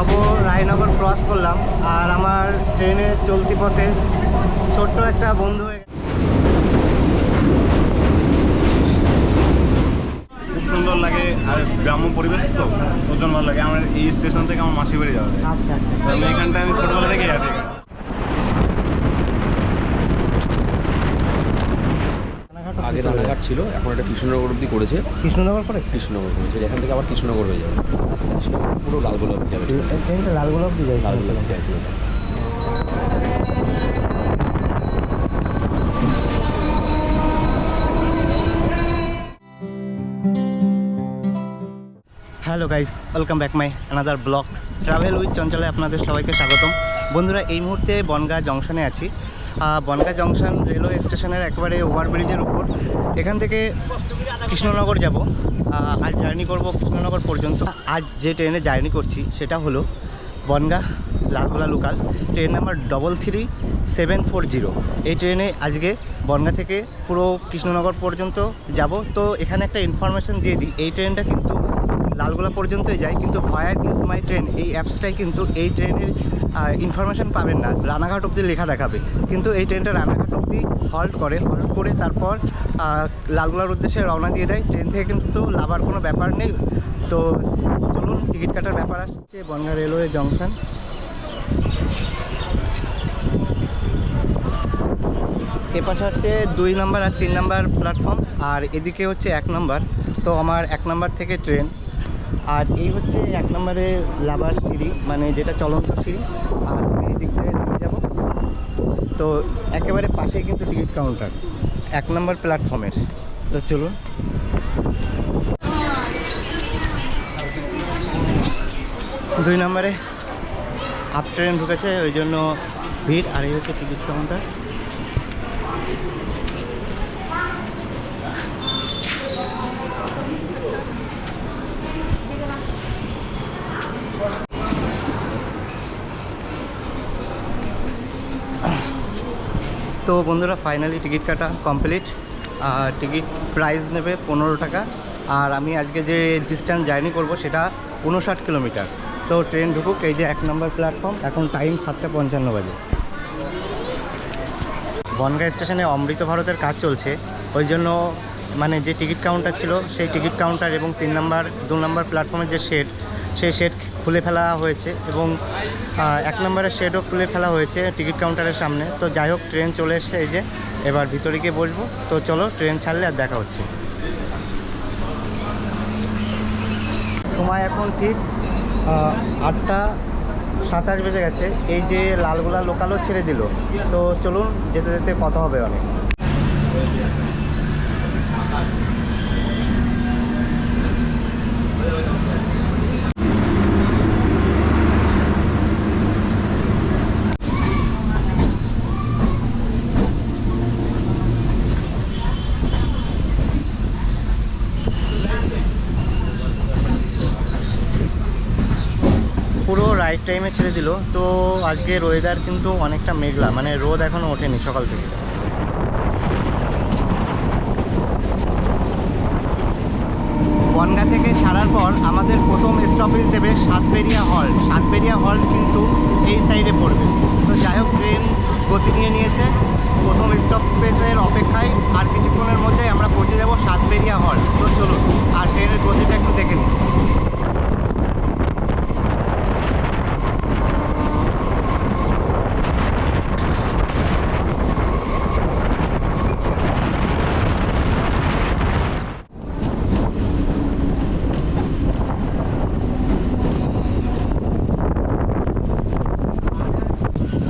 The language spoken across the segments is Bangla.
নব রায়নগর ক্রস করলাম আর আমার ট্রেনে চলতি পথে ছোট্ট একটা বন্ধু হয়ে খুব সুন্দর লাগে আর গ্রাম্য পরিবেশ তো প্রচুর ভালো লাগে। আমার এই স্টেশন থেকে আমার মাসি বাড়ি যাওয়া যায়। আচ্ছা আচ্ছা। আমি এখানটা আমি ছোটবেলা থেকেই আছি এখানে। আগে রানাঘাট ছিল এখন এটা কৃষ্ণনগর অব্দি করেছে। কৃষ্ণনগর করে কৃষ্ণনগর করেছে এখান থেকে আবার কৃষ্ণনগর হয়ে যাবে। কৃষ্ণনগর পুরো লালগোলা অব্দি যাবে। ট্রেনটা লালগোলা অব্দি যাই লালগোলা অব্দি যাবে। Hello guys welcome back my another vlog travel with চঞ্চলে আপনাদের সবাইকে স্বাগতম। বন্ধুরা এই মুহূর্তে বনগা জংশনে আছি। বনগা জংশন রেলওয়ে স্টেশনের একেবারে ওভারব্রিজের উপর। এখান থেকে কৃষ্ণনগর যাব। আজ জার্নি করব কৃষ্ণনগর পর্যন্ত। আজ যে ট্রেনে জার্নি করছি, সেটা হলো Bongaon Lalgola local. Train number double three seven four zero এই ট্রেনে আজকে বনগা থেকে পুরো কৃষ্ণনগর পর্যন্ত যাব। তো এখানে একটা ইনফরমেশন দিয়ে দিই, এই ট্রেনটা কিন্তু লালগোলা পর্যন্তই যায়, কিন্তু ভায়ার ইজ মাই ট্রেন, এই অ্যাপসটাই কিন্তু এই ট্রেনের ইনফরমেশন পাবেন না। রানাঘাট অবধি লেখা দেখাবে। কিন্তু এই ট্রেনটা রানাঘাট অবধি হল্ট করে হল্ট করে তারপর লালগোলার উদ্দেশ্যে রওনা দিয়ে দেয়। ট্রেন থেকে কিন্তু লাভার কোনো ব্যাপার নেই। তো চলুন, টিকিট কাটার ব্যাপার আসছে বনগা রেলওয়ে জংশন। এপাশে হচ্ছে দুই নাম্বার আর তিন নাম্বার প্ল্যাটফর্ম আর এদিকে হচ্ছে এক নাম্বার। তো আমার এক নাম্বার থেকে ট্রেন। আর এই হচ্ছে এক নম্বরে লাভার সিঁড়ি মানে যেটা চলন্ত সিঁড়ি। আর এই দিক থেকে যাব। তো একেবারে পাশেই কিন্তু টিকিট কাউন্টার, এক নম্বর প্ল্যাটফর্মের। তো চলুন। দুই নম্বরে আপ ট্রেন ঢুকেছে, ওই জন্য ভিড়, আর এই হচ্ছে টিকিট কাউন্টার। তো বন্ধুরা ফাইনালি টিকিট কাটা কমপ্লিট আর টিকিট প্রাইস নেবে পনেরো টাকা। আর আমি আজকে যে ডিস্টেন্স জার্নি করব সেটা উনষাট কিলোমিটার। তো ট্রেন ঢুকুক, এই যে এক নম্বর প্ল্যাটফর্ম এখন টাইম সাতটা পঞ্চান্ন বাজে। বনগাঁ স্টেশনে অমৃত ভারতের কাজ চলছে। ওই জন্য মানে যে টিকিট কাউন্টার ছিল, সেই টিকিট কাউন্টার এবং তিন নম্বর দু নম্বর প্ল্যাটফর্মের যে শেড সেই শেড খুলে ফেলা হয়েছে এবং এক নম্বরের শেডও খুলে ফেলা হয়েছে টিকিট কাউন্টারের সামনে। তো যাই হোক ট্রেন চলে এসছে এই যে, এবার ভিতরে গিয়ে বসবো। তো চলো ট্রেন ছাড়লে আর দেখা হচ্ছে। সময় এখন ঠিক আটটা সাতাশ বেজে গেছে। এই যে লালগোলা লোকালও ছেড়ে দিল। তো চলুন, যেতে যেতে কথা হবে অনেক পুরো রাইট টাইমে ছেড়ে দিল। তো আজকের ওয়েদার কিন্তু অনেকটা মেঘলা মানে রোদ এখনও ওঠেনি সকাল থেকে। বনগা থেকে ছাড়ার পর আমাদের প্রথম স্টপেজ দেবে সাতবেরিয়া হল সাতবেরিয়া হল কিন্তু এই সাইডে পড়বে। তো যাই হোক ট্রেন গতি নিয়ে নিয়েছে। প্রথম স্টপেজের অপেক্ষায় আর কিছুক্ষণের মধ্যে আমরা পৌঁছে যাব সাতবেরিয়া হল তো চলুন, আর ট্রেনের গতিটা একটু দেখে নিই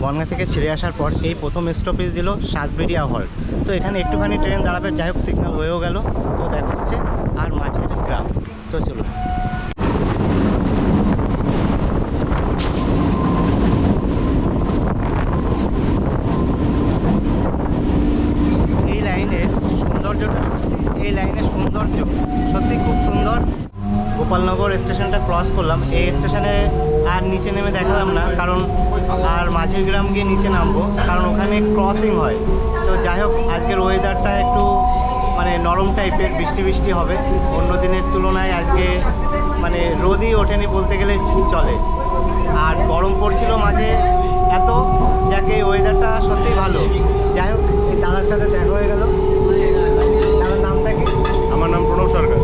বনগা থেকে ছেড়ে আসার পর এই প্রথম স্টপেজ দিল সাতবেরিয়া হল তো এখানে একটুখানি ট্রেন দাঁড়াবে, যাই হোক সিগন্যাল হয়েও গেল। তো দেখা হচ্ছে আর মাঝের গ্রাম। তো চলুন। এই লাইনের সৌন্দর্যটা, এই লাইনের সৌন্দর্য সত্যি খুব সুন্দর। গোপালনগর স্টেশনটা ক্রস করলাম। এই স্টেশনে আর নিচে নেমে দেখালাম না, কারণ আর মাঝের গ্রাম গিয়ে নিচে নামবো, কারণ ওখানে ক্রসিং হয়। তো যাই হোক, আজকের ওয়েদারটা একটু মানে নরম টাইপের বৃষ্টি বৃষ্টি হবে। অন্য দিনের তুলনায় আজকে মানে রোদই ওঠেনি বলতে গেলে চলে। আর গরম পড়ছিল মাঝে এত, যাকে ওয়েদারটা সত্যিই ভালো। যাই হোক দাদার সাথে দেখা হয়ে গেল দাদার নামটা কি আমার নাম প্রণব সরকার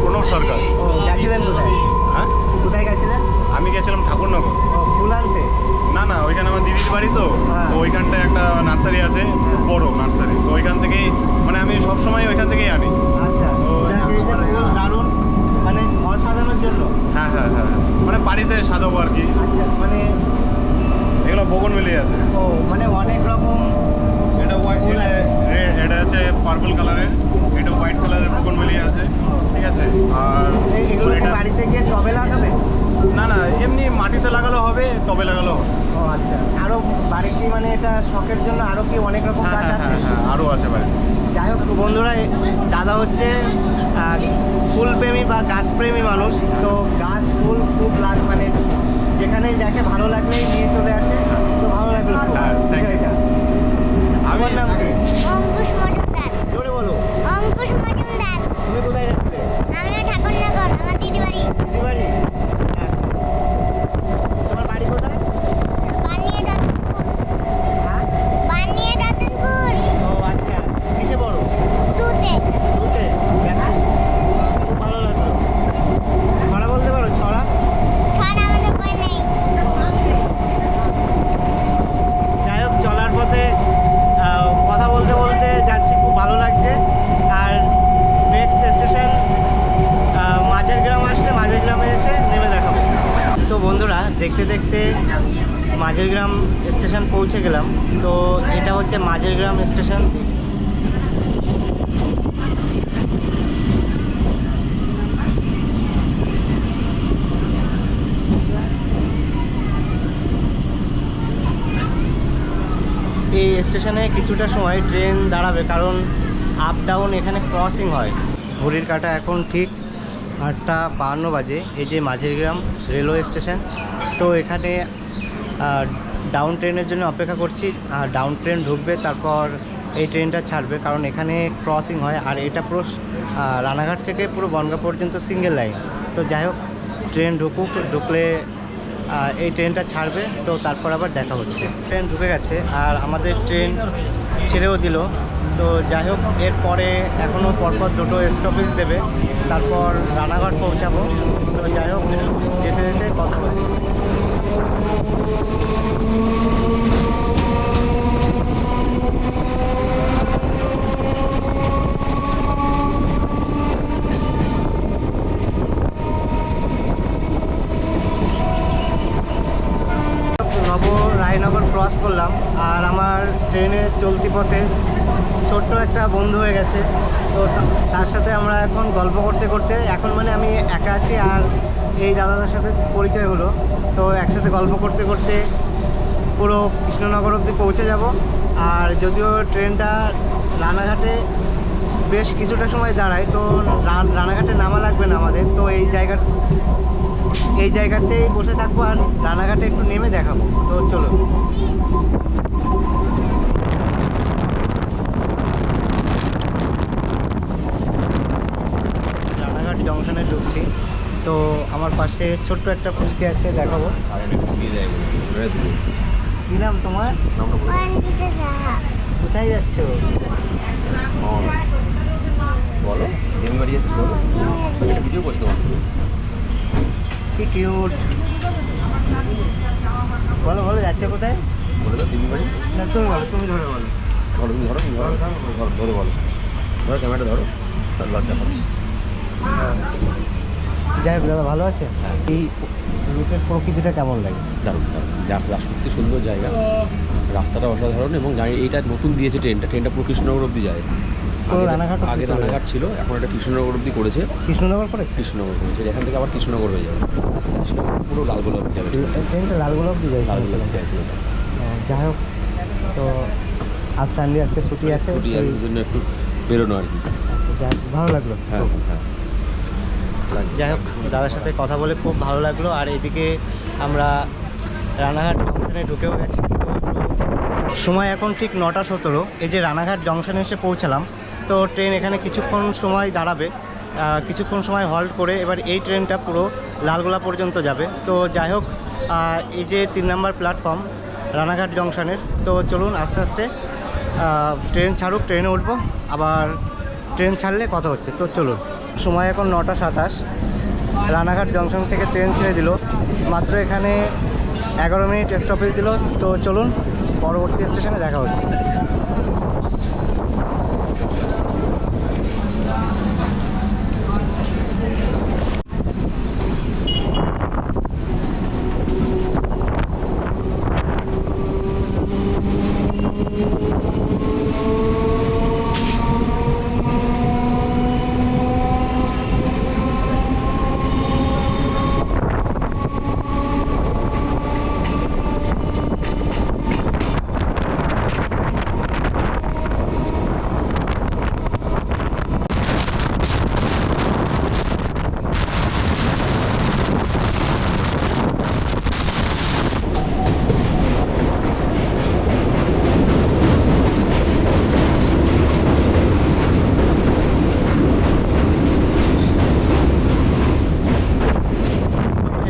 প্রণব সরকার। ও গেছিলেন কোথায়? হ্যাঁ? কোথায় গেছিলেন? আমি গেছিলাম ঠাকুরনগর। ফুল আনতে না না ওইখানে আমার দিদির বাড়ি তো। হ্যাঁ। ওইখানটায় একটা নার্সারি আছে খুব বড় নার্সারি। তো ওইখান থেকেই মানে আমি সবসময় ওইখান থেকেই আনি। আচ্ছা। দারুণ মানে ঘর সাজানোর জন্য। হ্যাঁ হ্যাঁ হ্যাঁ। মানে বাড়িতে সাজাবো আর কি। আচ্ছা মানে এগুলো বগন মিলিয়ে আছে। ও মানে অনেক রকম এটা হোয়াইট এটা হচ্ছে পার্পল কালারের এটা হোয়াইট কালারের বগন মিলিয়ে আছে ঠিক আছে আর এই বাড়িতে গিয়ে টবে লাগাবে? না না এমনি মাটিতে লাগালো হবে টবে লাগালো হবে। ও আচ্ছা। আরও বাড়িতে মানে এটা শখের জন্য আরও কি অনেক রকম হ্যাঁ গাছ হ্যাঁ আছে? হ্যাঁ হ্যাঁ আরও আছে ভাই যাই হোক বন্ধুরা দাদা হচ্ছে ফুলপ্রেমী বা গাছপ্রেমী মানুষ। তো গাছ ফুল খুব লাগ মানে যেখানেই দেখে ভালো লাগলেই নিয়ে চলে আসে। তো ভালো লাগল হ্যাঁ, বিষয়টা। আমার নাম কি অঙ্কুশ মজুমদার জোরে বলো অঙ্কুশ মজুমদার তুমি কোথায় যাচ্ছিলে আমি ঠাকুরনগর আমার দিদি বাড়ি দিদি বাড়ি হ্যাঁ। তোমার বাড়ি কোথায় বানিয়ে রতনপুর হ্যাঁ বানিয়ে রতনপুর ও আচ্ছা কিসে বড় টুতে দুটে গেছো খুব ভালো লাগল ছড়া বলতে পারো ছড়া ছড় আমাদের বই নেই যাই হোক চলার পথে আহ, কথা বলতে বলতে যাচ্ছি খুব ভালো লাগছে আর নেক্সট স্টেশন মাঝের গ্রাম আসছে মাঝের গ্রামে এসে নেমে দেখাবো তো বন্ধুরা দেখতে দেখতে মাঝের গ্রাম স্টেশন পৌঁছে গেলাম তো এটা হচ্ছে মাঝের গ্রাম স্টেশন। এই স্টেশনে কিছুটা সময় ট্রেন দাঁড়াবে, কারণ আপ ডাউন এখানে ক্রসিং হয়। ঘড়ির কাটা এখন ঠিক আটটা বাহান্ন বাজে, এই যে মাঝের গ্রাম রেলওয়ে স্টেশন। তো এখানে ডাউন ট্রেনের জন্য অপেক্ষা করছি, আর ডাউন ট্রেন ঢুকবে, তারপর এই ট্রেনটা ছাড়বে, কারণ এখানে ক্রসিং হয়, আর এটা পুরো রানাঘাট থেকে পুরো বনগা পর্যন্ত সিঙ্গেল লাইন তো যাই হোক ট্রেন ঢুকুক, ঢুকলে এই ট্রেনটা ছাড়বে, তো তারপর আবার দেখা হচ্ছে। ট্রেন ঢুকে গেছে, আর আমাদের ট্রেন ছেড়েও দিল। তো যাই হোক, এরপরে এখনও পরপর দুটো স্টপেজ দেবে, তারপর রানাঘাট পৌঁছাবো। তো যাই হোক, যেতে যেতে কথা বলছি। Thank you. একসাথে গল্প করতে করতে পুরো কৃষ্ণনগর অবধি পৌঁছে যাব। আর যদিও ট্রেনটা রানাঘাটে বেশ কিছুটা সময় দাঁড়ায়, তো রানাঘাটে নামা লাগবে না আমাদের। তো এই জায়গা, এই জায়গাতেই বসে থাকব আর রানাঘাটে একটু নেমে দেখাবো। তো চলো। রানাঘাট জংশনে ঢুকছি। তো আমার পাশে ছোট্ট একটা পুষ্টি আছে দেখাবো। কি নাম তোমার কোথায় যাচ্ছ। বলো ভিডিও করতে কি বলো বলো যাচ্ছে কোথায় বলে দাও বাড়ি না তুমি বলো তুমি ধরে বলো ধরো তুমি ধরো ধরো ধরো বলো ধরো ক্যামেরাটা ধরো লজ্জা পাচ্ছি যাই হোক দাদা ভালো আছে হ্যাঁ। এই রুটের প্রকৃতিটা কেমন লাগে? দারুণ দারুণ। যা সত্যি সুন্দর জায়গা। রাস্তাটা অসাধারণ এবং জানি এইটা নতুন দিয়েছে ট্রেনটা ট্রেনটা পুরো কৃষ্ণনগর অব্দি যায়। রানাঘাট আগে রানাঘাট ছিল এখন এটা কৃষ্ণনগর অব্দি করেছে। কৃষ্ণনগর করেছে? কৃষ্ণনগর করেছে। এখান থেকে আবার কৃষ্ণনগর হয়ে যাবে। কৃষ্ণনগর পুরো লালগোলা অব্দি যাবে। ট্রেনটা লালগোলা অব্দি যায়। লালগোলা অব্দি যায় যাই হোক তো আজ সানডে আজকে ছুটি আছে ছুটি আছে জন্য একটু বেরোনো আর কি। হোক, ভালো লাগল। হ্যাঁ হ্যাঁ। যাই হোক দাদার সাথে কথা বলে খুব ভালো লাগল। আর এদিকে আমরা রানাঘাট জংশনে ঢুকেও গেছি। সময় এখন ঠিক নটা সতেরো। এই যে রানাঘাট জংশনে এসে পৌঁছালাম, তো ট্রেন এখানে কিছুক্ষণ সময় দাঁড়াবে। কিছুক্ষণ সময় হল্ট করে এবার এই ট্রেনটা পুরো লালগোলা পর্যন্ত যাবে। তো যাই হোক এই যে তিন নম্বর প্ল্যাটফর্ম রানাঘাট জংশনের, তো চলুন আস্তে আস্তে ট্রেন ছাড়ুক, ট্রেনে উঠবো, আবার ট্রেন ছাড়লে কথা হচ্ছে। তো চলুন। সময় এখন নটা সাতাশ। রানাঘাট জংশন থেকে ট্রেন ছেড়ে দিল। মাত্র এখানে এগারো মিনিট স্টপেজ দিল। তো চলুন, পরবর্তী স্টেশনে দেখা হচ্ছে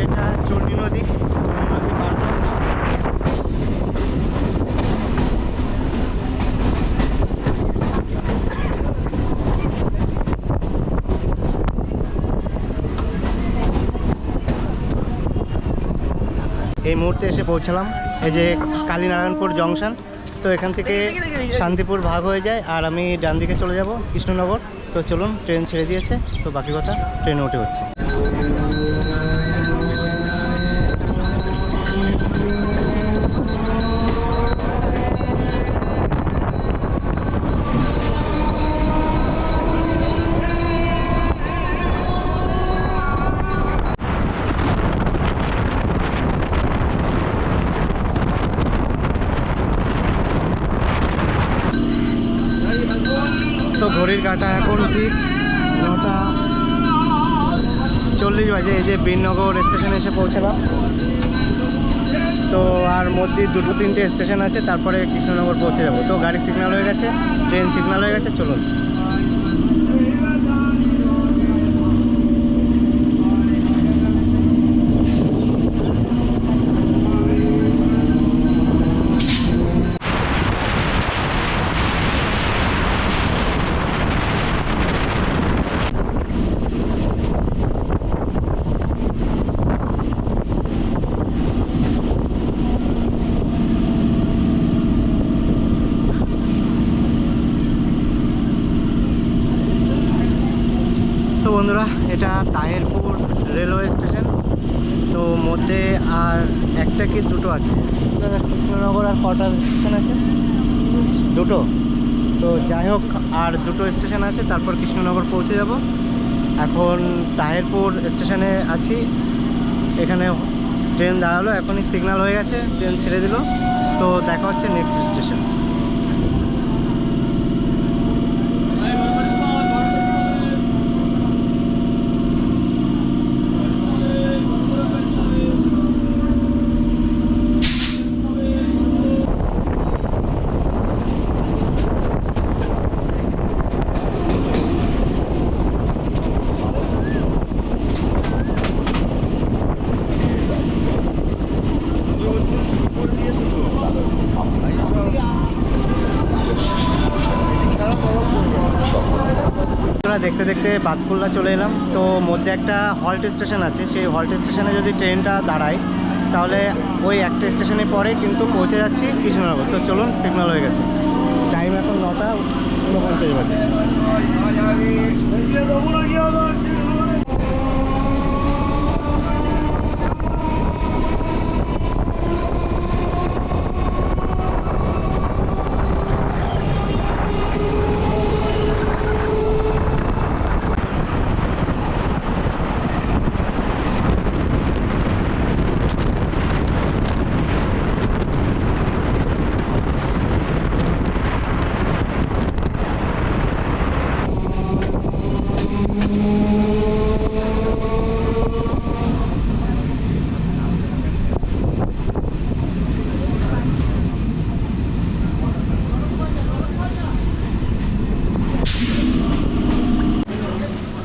এটা চণ্ডী নদী চণ্ডী নদী পার এই মুহূর্তে এসে পৌঁছালাম। এই যে কালীনারায়ণপুর জংশন তো এখান থেকে শান্তিপুর ভাগ হয়ে যায় আর আমি ডান দিকে চলে যাব কৃষ্ণনগর। তো চলুন ট্রেন ছেড়ে দিয়েছে তো বাকি কথা ট্রেনে উঠে হচ্ছে। চল্লিশ বাজে, এই যে বীরনগর স্টেশনে এসে পৌঁছালাম। তো আর মধ্যে দুটো তিনটে স্টেশন আছে, তারপরে কৃষ্ণনগর পৌঁছে যাব। তো গাড়ি সিগনাল হয়ে গেছে ট্রেন সিগনাল হয়ে গেছে, চলুন তো বন্ধুরা এটা তাহেরপুর রেলওয়ে স্টেশন। তো মধ্যে আর একটা কি দুটো আছে? কৃষ্ণনগর আর কটা স্টেশন আছে। দুটো? তো যাই হোক আর দুটো স্টেশন আছে তারপর কৃষ্ণনগর পৌঁছে যাব। এখন তাহেরপুর স্টেশনে আছি। এখানে ট্রেন দাঁড়াল এখনই সিগন্যাল হয়ে গেছে ট্রেন ছেড়ে দিল। তো দেখা হচ্ছে নেক্সট স্টেশন। দেখতে দেখতে বাতকুল্লা চলে এলাম। তো মধ্যে একটা হল্ট স্টেশন আছে। সেই হল্ট স্টেশনে যদি ট্রেনটা দাঁড়ায়, তাহলে ওই একটা স্টেশনে পরে কিন্তু পৌঁছে যাচ্ছি কৃষ্ণনগর। তো চলুন সিগন্যাল হয়ে গেছে। টাইম এখন নটা ঊনপঞ্চাশ বাজে।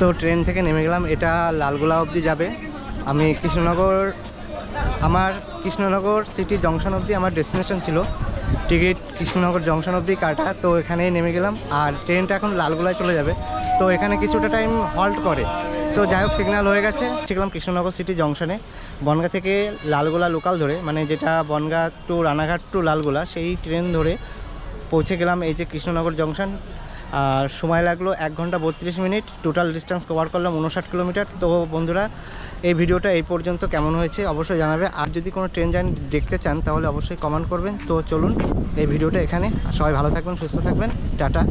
তো ট্রেন থেকে নেমে গেলাম। এটা লালগোলা অবধি যাবে। আমি কৃষ্ণনগর আমার কৃষ্ণনগর সিটি জংশন অবধি আমার ডেস্টিনেশন ছিল। টিকিট কৃষ্ণনগর জংশন অবধি কাটা, তো এখানেই নেমে গেলাম। আর ট্রেনটা এখন লালগোলায় চলে যাবে। তো এখানে কিছুটা টাইম হল্ট করে। তো যাই হোক সিগন্যাল হয়ে গেছে। শিখলাম কৃষ্ণনগর সিটি জংশনে। বনগা থেকে লালগোলা লোকাল ধরে মানে যেটা বনগা টু রানাঘাট টু লালগোলা, সেই ট্রেন ধরে পৌঁছে গেলাম এই যে কৃষ্ণনগর জংশন। আর সময় লাগল এক ঘণ্টা বত্রিশ মিনিট। টোটাল ডিস্টেন্স কভার করলাম উনষাট কিলোমিটার। তো বন্ধুরা, এই ভিডিওটা এই পর্যন্ত কেমন হয়েছে অবশ্যই জানাবে। আর যদি কোনো ট্রেন জার্নি দেখতে চান, তাহলে অবশ্যই কমেন্ট করবেন। তো চলুন, এই ভিডিওটা এখানে। সবাই ভালো থাকবেন, সুস্থ থাকবেন। টাটা।